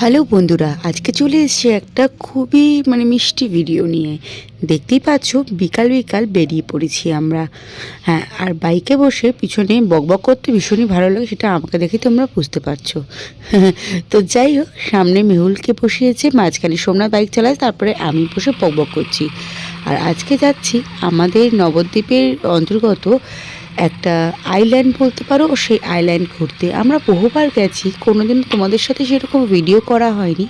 Hello বন্ধুরা, আজকে চলে এসেছে একটা খুবই মানে মিষ্টি ভিডিও নিয়ে। দেখতেই পাচ্ছ, বিকাল বিকাল বেরিয়ে পড়েছি আমরা। হ্যাঁ আর বাইকে বসে পিছনে বকবক করতে ভীষণই ভালো লাগে, সেটা আমাকে দেখে তোমরা বুঝতে পারছ। তো যাই হোক, সামনে মেহুলকে বসিয়েছে, মাঝখানে সোমনাথ বাইক চালায়, তারপরে আমি বসে বকবক করছি। আর আজকে যাচ্ছি আমাদের নবদ্বীপের অন্তর্গত একটা আইল্যান্ড বলতে পারো সেই আইল্যান্ড ঘুরতে। আমরা বহুবার গেছি কোনোদিন তোমাদের সাথে সেরকম ভিডিও করা হয়নি,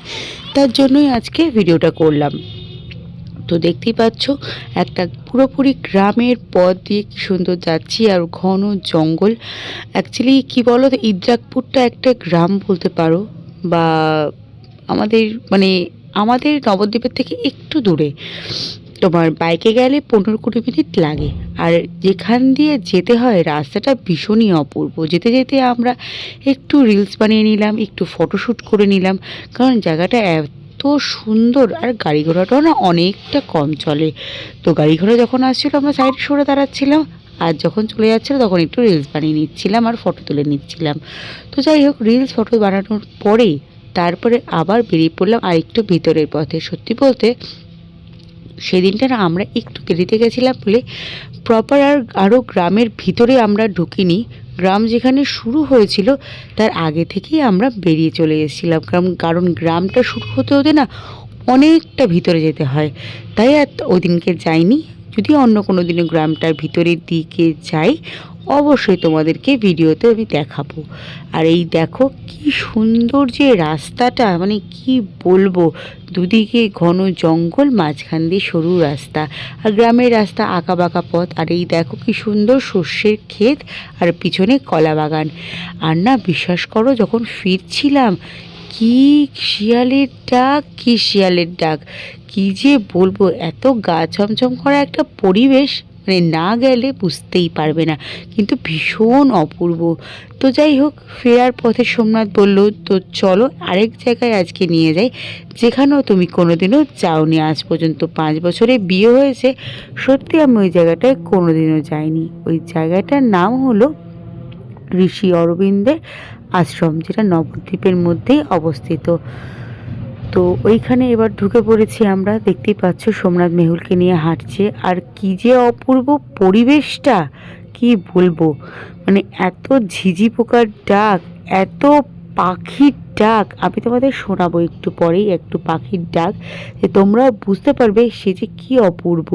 তার জন্যই আজকে ভিডিওটা করলাম। তো দেখতেই পাচ্ছ, একটা পুরোপুরি গ্রামের পথ দিয়ে কি সুন্দর যাচ্ছি, আর ঘন জঙ্গল। অ্যাকচুয়ালি কি বলো তো, ইদ্রাকপুরটা একটা গ্রাম বলতে পারো, বা আমাদের মানে আমাদের নবদ্বীপের থেকে একটু দূরে। তোমার বাইকে গেলে পনেরো কুড়ি মিনিট লাগে। আর যেখান দিয়ে যেতে হয়, রাস্তাটা ভীষণই অপূর্ব। যেতে যেতে আমরা একটু রিলস বানিয়ে নিলাম, একটু ফটোশ্যুট করে নিলাম। কারণ জায়গাটা এত সুন্দর আর গাড়ি ঘোড়াটাও না অনেকটা কম চলে। তো গাড়ি ঘোড়া যখন আসছিল, আমরা সাইডে সরে দাঁড়াচ্ছিলাম। আর যখন চলে যাচ্ছিল, তখন একটু রিলস বানিয়ে নিচ্ছিলাম আর ফটো তুলে নিচ্ছিলাম। তো যাই হোক রিলস ফটো বানানোর পরে তারপরে আবার বেরিয়ে পড়লাম আর একটু ভিতরের পথে। সত্যি বলতে সেদিনটা না আমরা একটু দেরিতে গেছিলাম বলে প্রপার আর আরও গ্রামের ভিতরে আমরা ঢুকিনি। গ্রাম যেখানে শুরু হয়েছিল, তার আগে থেকেই আমরা বেরিয়ে চলে এসেছিলাম। কারণ কারণ গ্রামটা শুরু হতে হতে না অনেকটা ভিতরে যেতে হয়। তাই আর ওই দিনকে যাইনি। যদি অন্য কোনো দিনে গ্রামটার ভিতরের দিকে যাই, অবশ্যই তোমাদেরকে ভিডিওতে আমি দেখাবো। আর এই দেখো কি সুন্দর যে রাস্তাটা মানে কি বলব, দুদিকে ঘন জঙ্গল, মাঝখান দিয়ে সরু রাস্তা। আর গ্রামের রাস্তা আঁকা বাঁকা পথ, আর এই দেখো কি সুন্দর সর্ষের ক্ষেত, আর পিছনে কলা বাগান আর না, বিশ্বাস করো, যখন ফিরছিলাম কি শিয়ালের ডাক, কি শিয়ালের ডাক? কি যে বলব, এত গা ছমছম করা একটা পরিবেশ মানে না গেলে বুঝতেই পারবে না। কিন্তু ভীষণ অপূর্ব। তো যাই হোক, ফেরার পথে সোমনাথ বলল, তো চলো আরেক জায়গায় আজকে নিয়ে যাই, যেখানেও তুমি কোনোদিনও যাওনি। আজ পর্যন্ত পাঁচ বছরে বিয়ে হয়েছে। সত্যি আমি ওই জায়গাটায় কোনোদিনও যাইনি। ওই জায়গাটার নাম হলো ঋষি অরবিন্দের আশ্রম, যেটা নবদ্বীপের মধ্যেই অবস্থিত। তো ওইখানে এবার ঢুকে পড়েছি আমরা, দেখতেই পাচ্ছ সোমনাথ মেহুলকে নিয়ে হাঁটছে। আর কি যে অপূর্ব পরিবেশটা, কি বলব? মানে এত ঝিঝি পোকার ডাক, এত পাখির ডাক। আমি তোমাদের শোনাবো একটু পরেই, একটু পাখির ডাক, যে তোমরা বুঝতে পারবে সে যে কি অপূর্ব।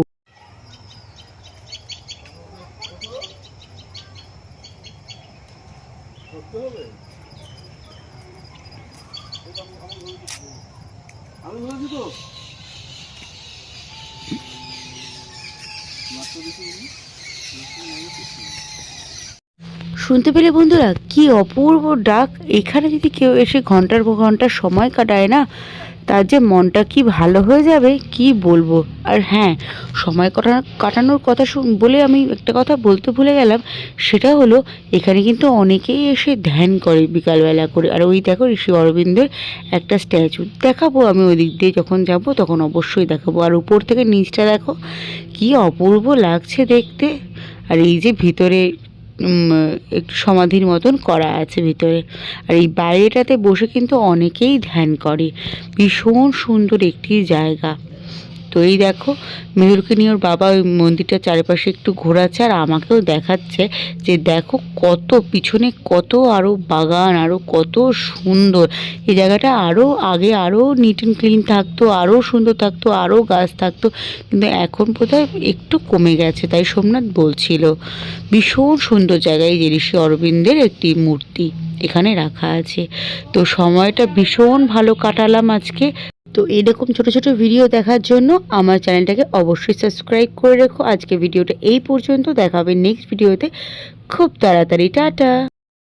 আমি তো। শুনতে পেলে বন্ধুরা, কি অপূর্ব ডাক। এখানে যদি কেউ এসে ঘণ্টার পর ঘণ্টা সময় কাটায় না তার যে মনটা কি ভালো হয়ে যাবে, কি বলব? আর হ্যাঁ সময় কাটানো কাটানোর কথা বলে আমি একটা কথা বলতে ভুলে গেলাম, সেটা হলো এখানে কিন্তু অনেকেই এসে ধ্যান করে বিকালবেলা করে। আর ওই দেখো ঋষি অরবিন্দের একটা স্ট্যাচু। দেখাবো আমি ওই দিক দিয়ে যখন যাব, তখন অবশ্যই দেখাবো। আর উপর থেকে নিচটা দেখো, কি অপূর্ব লাগছে দেখতে। আর এই যে ভিতরে একটু সমাধির মতন করা আছে ভিতরে। আর এই বাইরেটাতে বসে কিন্তু অনেকেই ধ্যান করে। ভীষণ সুন্দর একটি জায়গা। তো এই দেখো, মেহুরকে নিয়ে ওর বাবা ওই মন্দিরটার চারিপাশে একটু ঘোরাচ্ছে আর আমাকেও দেখাচ্ছে যে দেখো কত পিছনে কত আরও বাগান আরও কত সুন্দর। এই জায়গাটা আরও আগে আরও নিট অ্যান্ড ক্লিন থাকতো আরও সুন্দর থাকতো আরও গাছ থাকতো, কিন্তু এখন বোধহয় একটু কমে গেছে, তাই সোমনাথ বলছিল। ভীষণ সুন্দর জায়গায় যে ঋষি অরবিন্দের একটি মূর্তি এখানে রাখা আছে। তো সময়টা ভীষণ ভালো কাটালাম আজকে। তো এরকম ছোট ছোট ভিডিও দেখার জন্য আমার চ্যানেলটাকে অবশ্যই সাবস্ক্রাইব করে রেখো। আজকে ভিডিওটা এই পর্যন্ত। দেখাবে নেক্সট ভিডিওতে খুব তাড়াতাড়ি। টাটা!